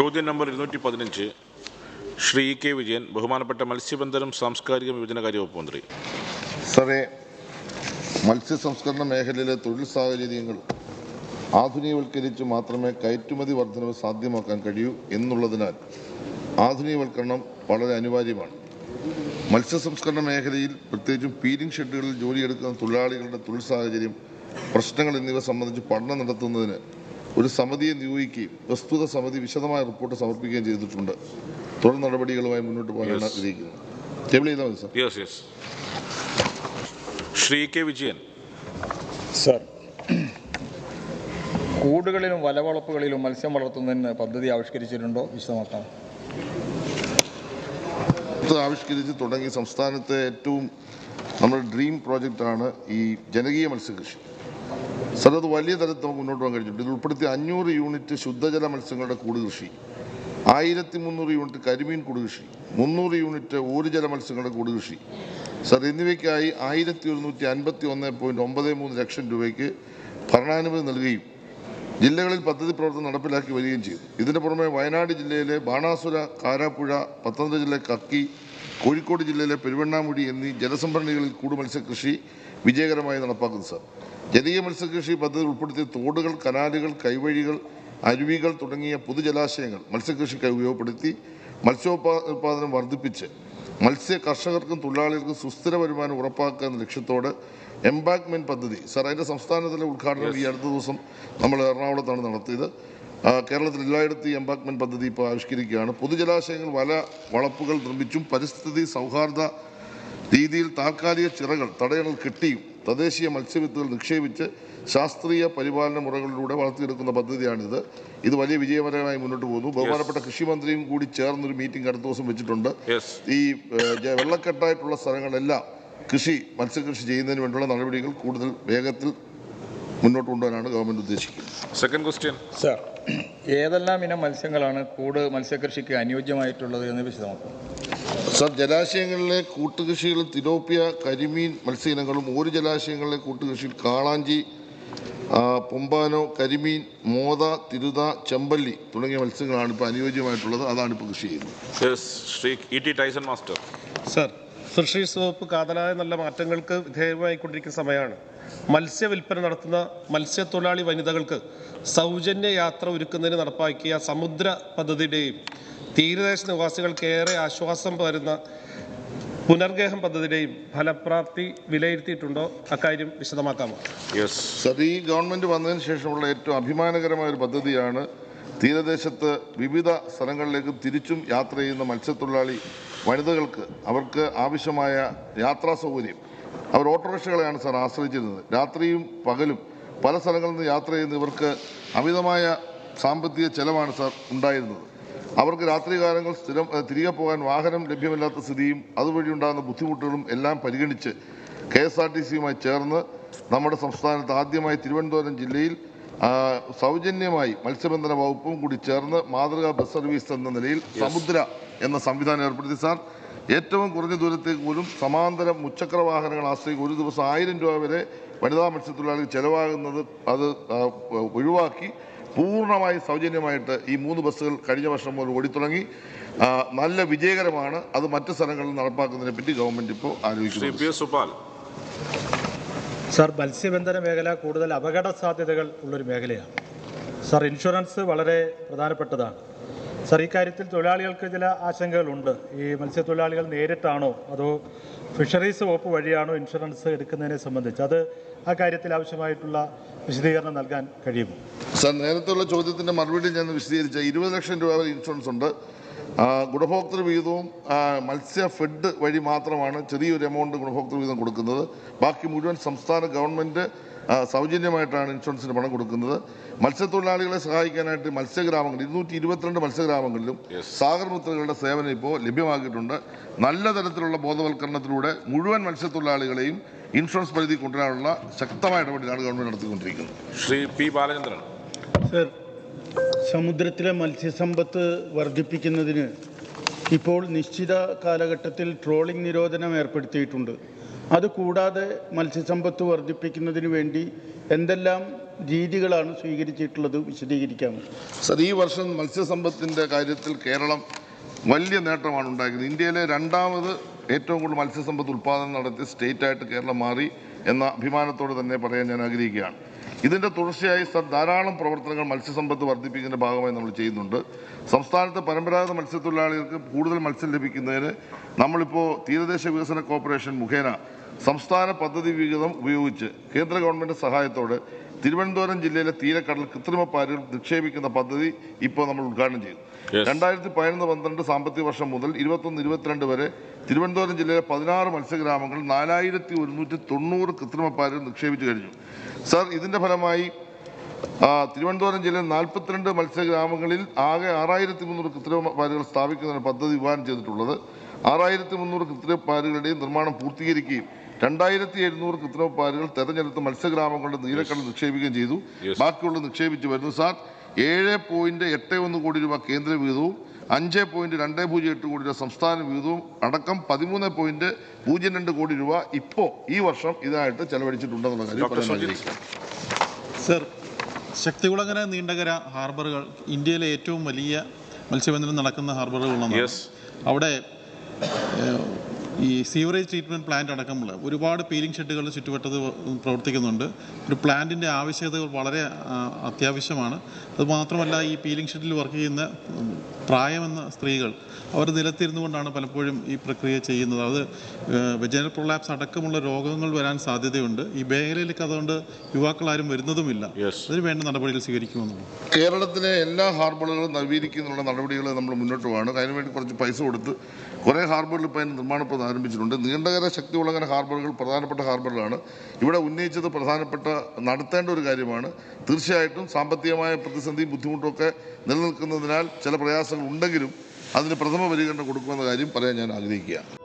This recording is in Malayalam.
ചോദ്യം നമ്പർ ഇരുന്നൂറ്റി പതിനഞ്ച് ശ്രീ ഇ കെ വിജയൻ ബഹുമാനപ്പെട്ട മത്സ്യബന്ധനം സാംസ്കാരിക വിഭജനകാര്യ വകുപ്പ് മന്ത്രി. സാറേ മത്സ്യ സംസ്കരണ മേഖലയിലെ തൊഴിൽ സാഹചര്യങ്ങൾ ആധുനികവൽക്കരിച്ച് മാത്രമേ കയറ്റുമതി വർധനവ് സാധ്യമാക്കാൻ കഴിയൂ എന്നുള്ളതിനാൽ ആധുനികവൽക്കരണം വളരെ അനിവാര്യമാണ്. മത്സ്യ സംസ്കരണ മേഖലയിൽ പ്രത്യേകിച്ചും പീലിംഗ് ഷെഡുകളിൽ ജോലിയെടുക്കുന്ന തൊഴിലാളികളുടെ തൊഴിൽ സാഹചര്യം പ്രശ്നങ്ങൾ എന്നിവ സംബന്ധിച്ച് പഠനം നടത്തുന്നതിന് ഒരു സമിതിയെ നിയോഗിക്കുകയും പ്രസ്തുത സമിതി വിശദമായ റിപ്പോർട്ട് സമർപ്പിക്കുകയും ചെയ്തിട്ടുണ്ട്. തുടർ നടപടികളുമായി മുന്നോട്ട് പോകാനാണ് Yes. ആഗ്രഹിക്കുന്നത്. ടേബിൾ ചെയ്താൽ മതി sir yes yes Shri K Vijayan. Sir കൂടുകളിലും വലവളപ്പുകളിലും മത്സ്യം വളർത്തുന്നതിന് പദ്ധതി ആവിഷ്കരിച്ചിട്ടുണ്ടോ? വിശദമാക്കാം. ഇത് ആവിഷ്കരിച്ച് തുടങ്ങി സംസ്ഥാനത്തെ ഏറ്റവും നമ്മുടെ ഡ്രീം പ്രോജക്റ്റാണ് ഈ ജനകീയ മത്സ്യകൃഷി. സാർ അത് വലിയ തരത്തിൽ നമുക്ക് മുന്നോട്ട് പോകാൻ കഴിഞ്ഞിട്ടുണ്ട് ഇത് അഞ്ഞൂറ് യൂണിറ്റ് ശുദ്ധജല മത്സ്യങ്ങളുടെ കൂട് കൃഷി ആയിരത്തി മുന്നൂറ് യൂണിറ്റ് കരിമീൻ കൂട് കൃഷി മുന്നൂറ് യൂണിറ്റ് ഊർജല മത്സ്യങ്ങളുടെ കൂട് കൃഷി സാർ എന്നിവയ്ക്കായി ആയിരത്തി ഒരുന്നൂറ്റി അൻപത്തി ഒന്ന് പോയിന്റ് ഒമ്പത് മൂന്ന് ലക്ഷം രൂപയ്ക്ക് ഭരണാനുമതി നൽകുകയും ജില്ലകളിൽ പദ്ധതി പ്രവർത്തനം നടപ്പിലാക്കി വരികയും ചെയ്തു. ഇതിന് പുറമെ വയനാട് ജില്ലയിലെ ബാണാസുര കാരാപ്പുഴ പത്തനംതിട്ട ജില്ലയിലെ കക്കി കോഴിക്കോട് ജില്ലയിലെ പെരുവണ്ണാമുടി എന്നീ ജലസംഭരണികളിൽ കൂടു മത്സ്യകൃഷി വിജയകരമായി നടപ്പാക്കുന്നു സാർ. ജലീയ മത്സ്യകൃഷി പദ്ധതി ഉൾപ്പെടുത്തിയ തോടുകൾ കനാലുകൾ കൈവഴികൾ അരുവികൾ തുടങ്ങിയ പൊതുജലാശയങ്ങൾ മത്സ്യകൃഷിക്കായി ഉപയോഗപ്പെടുത്തി മത്സ്യോത്പാദനം വർദ്ധിപ്പിച്ച് മത്സ്യ കർഷകർക്കും തൊഴിലാളികൾക്കും സുസ്ഥിര വരുമാനം ഉറപ്പാക്കുക എന്ന ലക്ഷ്യത്തോടെ എംബാക്ക്മെന്റ് പദ്ധതി. സാർ അതിന്റെ സംസ്ഥാനതല ഉദ്ഘാടനം ഈ അടുത്ത ദിവസം നമ്മൾ എറണാകുളത്താണ് നടത്തിയത്. കേരളത്തിൽ എല്ലായിടത്തും ഈ പദ്ധതി ഇപ്പോൾ ആവിഷ്കരിക്കുകയാണ്. പൊതുജലാശയങ്ങൾ വല വളപ്പുകൾ നിർമ്മിച്ചും പരിസ്ഥിതി സൗഹാർദ്ദ രീതിയിൽ താൽക്കാലിക ചിറകൾ തടയണൽ കെട്ടിയും തദ്ദേശീയ മത്സ്യവിത്തുകൾ നിക്ഷേപിച്ച് ശാസ്ത്രീയ പരിപാലന മുറകളിലൂടെ വളർത്തിയെടുക്കുന്ന പദ്ധതിയാണിത്. ഇത് വലിയ വിജയപരമായി മുന്നോട്ട് പോകുന്നു. ബഹുമാനപ്പെട്ട കൃഷിമന്ത്രിയും കൂടി ചേർന്നൊരു മീറ്റിംഗ് അടുത്ത ദിവസം വെച്ചിട്ടുണ്ട്. ഈ വെള്ളക്കെട്ടായിട്ടുള്ള സ്ഥലങ്ങളെല്ലാം കൃഷി മത്സ്യകൃഷി ചെയ്യുന്നതിന് വേണ്ടിയുള്ള നടപടികൾ കൂടുതൽ വേഗത്തിൽ മുന്നോട്ട് കൊണ്ടുപോകാനാണ് ഗവൺമെന്റ് ഉദ്ദേശിക്കുന്നത്. സെക്കൻഡ് ക്വസ്റ്റ്യൻ സർ ഏതെല്ലാം ഇനം മത്സ്യങ്ങളാണ് കൂട് മത്സ്യകൃഷിക്ക് അനുയോജ്യമായിട്ടുള്ളത് എന്ന് വിശദമാക്കാം. സർ ജലാശയങ്ങളിലെ കൂട്ടുകൃഷികൾ തിലോപ്പിയ കരിമീൻ മത്സ്യ ഇനങ്ങളും ഒരു ജലാശയങ്ങളിലെ കൂട്ടുകൃഷിയിൽ കാളാഞ്ചി പൊമ്പാനോ കരിമീൻ മോത തിരുത ചെമ്പല്ലി തുടങ്ങിയ മത്സ്യങ്ങളാണ് ഇപ്പോൾ അനുയോജ്യമായിട്ടുള്ളത്. അതാണ് ഇപ്പോൾ കൃഷി ചെയ്യുന്നത്. Yes Shri E T Tyson master. Sir fisheries വകുപ്പ് കാതലായ നല്ല മാറ്റങ്ങൾക്ക് വിധേയമായിക്കൊണ്ടിരിക്കുന്ന സമയമാണ്. മത്സ്യ വിൽപ്പന നടത്തുന്ന മത്സ്യത്തൊഴിലാളി വനിതകൾക്ക് സൗജന്യ യാത്ര ഒരുക്കുന്നതിന് നടപ്പാക്കിയ സമുദ്ര പദ്ധതിയുടെയും തീരദേശ നിവാസികൾക്ക് ഏറെ ആശ്വാസം പകരുന്ന പുനർഗേഹം പദ്ധതിയുടെയും ഫലപ്രാപ്തി വിലയിരുത്തിയിട്ടുണ്ടോ? അക്കാര്യം വിശദമാക്കാമോ? യെസ് സർ ഈ ഗവൺമെന്റ് വന്നതിന് ശേഷമുള്ള ഏറ്റവും അഭിമാനകരമായ ഒരു പദ്ധതിയാണ് തീരദേശത്ത് വിവിധ സ്ഥലങ്ങളിലേക്ക് തിരിച്ചും യാത്ര ചെയ്യുന്ന മത്സ്യത്തൊഴിലാളി വനിതകൾക്ക് അവർക്ക് ആവശ്യമായ യാത്രാ സൗകര്യം. അവർ ഓട്ടോറിക്ഷകളെയാണ് സാർ ആശ്രയിച്ചിരുന്നത്. രാത്രിയും പകലും പല സ്ഥലങ്ങളിൽ നിന്ന് യാത്ര ചെയ്യുന്ന ഇവർക്ക് അമിതമായ സാമ്പത്തിക ചെലവാണ് സാർ ഉണ്ടായിരുന്നത്. അവർക്ക് രാത്രികാലങ്ങൾ സ്ഥിരം തിരികെ പോകാൻ വാഹനം ലഭ്യമല്ലാത്ത സ്ഥിതിയും അതുവഴി ഉണ്ടാകുന്ന ബുദ്ധിമുട്ടുകളും എല്ലാം പരിഗണിച്ച് കെ എസ് ആർ ടി സിയുമായി ചേർന്ന് നമ്മുടെ സംസ്ഥാനത്ത് ആദ്യമായി തിരുവനന്തപുരം ജില്ലയിൽ സൗജന്യമായി മത്സ്യബന്ധന വകുപ്പും കൂടി ചേർന്ന് മാതൃകാ ബസ് സർവീസ് എന്ന നിലയിൽ സമുദ്ര എന്ന സംവിധാനം ഏർപ്പെടുത്തി സാർ. ഏറ്റവും കുറഞ്ഞ ദൂരത്തേക്ക് പോലും സമാന്തര മുച്ചക്ര വാഹനങ്ങൾ ആശ്രയിക്കും ഒരു ദിവസം ആയിരം രൂപ വരെ വനിതാ മത്സ്യത്തൊഴിലാളികൾ ചെലവാകുന്നത് അത് ഒഴിവാക്കി പൂർണമായി സൗജന്യമായിട്ട് ഈ മൂന്ന് ബസ്സുകൾ കഴിഞ്ഞ വർഷം മുതൽ ഓടിത്തുടങ്ങി. നല്ല വിജയകരമാണ്. അത് മറ്റ് സ്ഥലങ്ങളിൽ നടപ്പാക്കുന്നതിനെ പറ്റി ഗവൺമെന്റ് ഇപ്പോൾ ആലോചിക്കുന്നു. സാർ മത്സ്യബന്ധന മേഖല കൂടുതൽ അപകട സാധ്യതകൾ ഉള്ളൊരു മേഖലയാണ്. സാർ ഇൻഷുറൻസ് വളരെ പ്രധാനപ്പെട്ടതാണ്. സാർ ഈ കാര്യത്തിൽ തൊഴിലാളികൾക്ക് ചില ആശങ്കകളുണ്ട്. ഈ മത്സ്യത്തൊഴിലാളികൾ നേരിട്ടാണോ അതോ ഫിഷറീസ് വകുപ്പ് വഴിയാണോ ഇൻഷുറൻസ് എടുക്കുന്നതിനെ സംബന്ധിച്ച്? അത് ആ കാര്യത്തിൽ ആവശ്യമായിട്ടുള്ള വിശദീകരണം നൽകാൻ കഴിയുമോ? സർ നേരത്തെയുള്ള ചോദ്യത്തിന്റെ മറുപടി ഞാൻ വിശദീകരിച്ച ഇരുപത് ലക്ഷം രൂപ ഇൻഷുറൻസ് ഉണ്ട്. ഗുണഭോക്തൃ വിഹിതവും മത്സ്യ ഫെഡ് വഴി മാത്രമാണ് ചെറിയൊരു എമൗണ്ട് ഗുണഭോക്തൃ വിഹിതം കൊടുക്കുന്നത്. ബാക്കി മുഴുവൻ സംസ്ഥാന ഗവൺമെന്റ് ആ, സൗജന്യമായിട്ടാണ് ഇൻഷുറൻസിന് പണം കൊടുക്കുന്നത്. മത്സ്യത്തൊഴിലാളികളെ സഹായിക്കാനായിട്ട് മത്സ്യഗ്രാമങ്ങൾ ഇരുന്നൂറ്റി ഇരുപത്തിരണ്ട് മത്സ്യഗ്രാമങ്ങളിലും സാഗർ മിത്രകളുടെ സേവനം ഇപ്പോൾ ലഭ്യമാക്കിയിട്ടുണ്ട്. നല്ല തരത്തിലുള്ള ബോധവൽക്കരണത്തിലൂടെ മുഴുവൻ മത്സ്യത്തൊഴിലാളികളെയും ഇൻഷുറൻസ് പരിധി കൊണ്ടുവരാനുള്ള ശക്തമായ ഇടപെടലാണ് ഗവൺമെന്റ് നടത്തിക്കൊണ്ടിരിക്കുന്നത്. ശ്രീ പി ബാലചന്ദ്രൻ. സർ സമുദ്രത്തിലെ മത്സ്യസമ്പത്ത് വർദ്ധിപ്പിക്കുന്നതിന് ഇപ്പോൾ നിശ്ചിത കാലഘട്ടത്തിൽ ട്രോളിംഗ് നിരോധനം ഏർപ്പെടുത്തിയിട്ടുണ്ട്. അതുകൂടാതെ മത്സ്യസമ്പത്ത് വർദ്ധിപ്പിക്കുന്നതിന് വേണ്ടി എന്തെല്ലാം രീതികളാണ് സ്വീകരിച്ചിട്ടുള്ളത് വിശദീകരിക്കാമോ സർ ഈ വർഷം മത്സ്യസമ്പത്തിന്റെ കാര്യത്തിൽ കേരളം വലിയ നേട്ടമാണ് ഉണ്ടാക്കിയത് ഇന്ത്യയിലെ രണ്ടാമത് ഏറ്റവും കൂടുതൽ മത്സ്യസമ്പത്ത് ഉൽപ്പാദനം നടത്തിയ സ്റ്റേറ്റായിട്ട് കേരളം മാറി എന്ന അഭിമാനത്തോടെ തന്നെ പറയാൻ ഞാൻ ആഗ്രഹിക്കുകയാണ്. ഇതിന്റെ തുടർച്ചയായി സർ ധാരാളം പ്രവർത്തനങ്ങൾ മത്സ്യസമ്പത്ത് വർദ്ധിപ്പിക്കുന്നതിന്റെ ഭാഗമായി നമ്മൾ ചെയ്യുന്നുണ്ട് സംസ്ഥാനത്ത് പരമ്പരാഗത മത്സ്യത്തൊഴിലാളികൾക്ക് കൂടുതൽ മത്സ്യം ലഭിക്കുന്നതിന് നമ്മളിപ്പോൾ തീരദേശ വികസന കോർപ്പറേഷൻ മുഖേന സംസ്ഥാന പദ്ധതി വിഹിതം ഉപയോഗിച്ച് കേന്ദ്ര ഗവൺമെന്റ് സഹായത്തോടെ തിരുവനന്തപുരം ജില്ലയിലെ തീരക്കടൽ കൃത്രിമ പാലുകൾ നിക്ഷേപിക്കുന്ന പദ്ധതി ഇപ്പോൾ നമ്മൾ ഉദ്ഘാടനം ചെയ്തു. രണ്ടായിരത്തി പതിനൊന്ന് പന്ത്രണ്ട് സാമ്പത്തിക വർഷം മുതൽ ഇരുപത്തൊന്ന് ഇരുപത്തിരണ്ട് വരെ തിരുവനന്തപുരം ജില്ലയിലെ പതിനാറ് മത്സ്യഗ്രാമങ്ങൾ നാലായിരത്തി ഒരുന്നൂറ്റി തൊണ്ണൂറ് കൃത്രിമ പാലുകൾ നിക്ഷേപിച്ചു കഴിഞ്ഞു. സർ ഇതിന്റെ ഫലമായി തിരുവനന്തപുരം ജില്ലയിൽ നാൽപ്പത്തിരണ്ട് മത്സ്യഗ്രാമങ്ങളിൽ ആകെ ആറായിരത്തി മുന്നൂറ് കൃത്രിമ പാലുകൾ സ്ഥാപിക്കുന്നതിന് പദ്ധതി വിഭാവനം ചെയ്തിട്ടുള്ളത്. ആറായിരത്തി മുന്നൂറ് കൃത്രിമ പാലുകളുടെയും നിർമ്മാണം പൂർത്തീകരിക്കുകയും രണ്ടായിരത്തി എഴുന്നൂറ് കൃത്രിമ പാലുകൾ തെരഞ്ഞെടുത്ത മത്സ്യഗ്രാമങ്ങളുടെ നീലക്കടൽ നിക്ഷേപിക്കുകയും ചെയ്തു. ബാക്കിയുള്ള നിക്ഷേപിച്ചു വരുന്നു. സാർ ഏഴ് പോയിന്റ് എട്ട് ഒന്ന് കോടി രൂപ കേന്ദ്ര വിഹിതവും അഞ്ച് പോയിന്റ് രണ്ട് പൂജ്യം എട്ട് കോടി രൂപ സംസ്ഥാന വിഹിതവും അടക്കം പതിമൂന്ന് പോയിന്റ് പൂജ്യം രണ്ട് കോടി രൂപ ഇപ്പോൾ ഈ വർഷം ഇതായിട്ട് ചെലവഴിച്ചിട്ടുണ്ടെന്നുള്ള കാര്യം. സർ ശക്തികുളങ്ങര നീണ്ടകര ഹാർബറുകൾ ഇന്ത്യയിലെ ഏറ്റവും വലിയ മത്സ്യബന്ധനം നടക്കുന്ന ഹാർബറുകളാണ് Yes. അവിടെ ഈ സീവറേജ് ട്രീറ്റ്മെന്റ് പ്ലാന്റ് അടക്കമുള്ള ഒരുപാട് പീലിംഗ് ഷെഡുകൾ ചുറ്റുവട്ടത്ത് പ്രവർത്തിക്കുന്നുണ്ട്. ഒരു പ്ലാന്റിന്റെ ആവശ്യകതകൾ വളരെ അത്യാവശ്യമാണ്. അതുമാത്രമല്ല ഈ പീലിംഗ് ഷെഡിൽ വർക്ക് ചെയ്യുന്ന പ്രായമെന്ന സ്ത്രീകൾ അവർ നിലത്തിരുന്നു കൊണ്ടാണ് പലപ്പോഴും ഈ പ്രക്രിയ ചെയ്യുന്നത്. അത് വെജനൽ പ്രൊലാപ്സ് അടക്കമുള്ള രോഗങ്ങൾ വരാൻ സാധ്യതയുണ്ട്. ഈ മേഖലയിലേക്ക് അതുകൊണ്ട് യുവാക്കളാരും വരുന്നതുമില്ല. Yes. അതിന് വേണ്ട നടപടികൾ സ്വീകരിക്കുമെന്നാണ് കേരളത്തിലെ എല്ലാ ഹാർബറുകളും നവീകരിക്കുന്നുള്ള നടപടികൾ നമ്മൾ മുന്നോട്ട് പോവാണ് അതിനുവേണ്ടി കുറച്ച് പൈസ കൊടുത്ത് കുറേ ഹാർബറുകൾ ഇപ്പോൾ അതിന് നിർമ്മാണം ആരംഭിച്ചിട്ടുണ്ട്. നീണ്ടകര ശക്തികുളങ്ങര ഹാർബറുകൾ പ്രധാനപ്പെട്ട ഹാർബറുകളാണ്. ഇവിടെ ഉന്നയിച്ചത് പ്രധാനപ്പെട്ട നടത്തേണ്ട ഒരു കാര്യമാണ്. തീർച്ചയായിട്ടും സാമ്പത്തികമായ പ്രതിസന്ധി ബുദ്ധിമുട്ടൊക്കെ നിലനിൽക്കുന്നതിനാൽ ചില പ്രയാസങ്ങൾ ഉണ്ടെങ്കിലും അതിന് പ്രഥമ പരിഗണന കൊടുക്കുമെന്ന കാര്യം പറയാൻ ഞാൻ ആഗ്രഹിക്കുകയാണ്.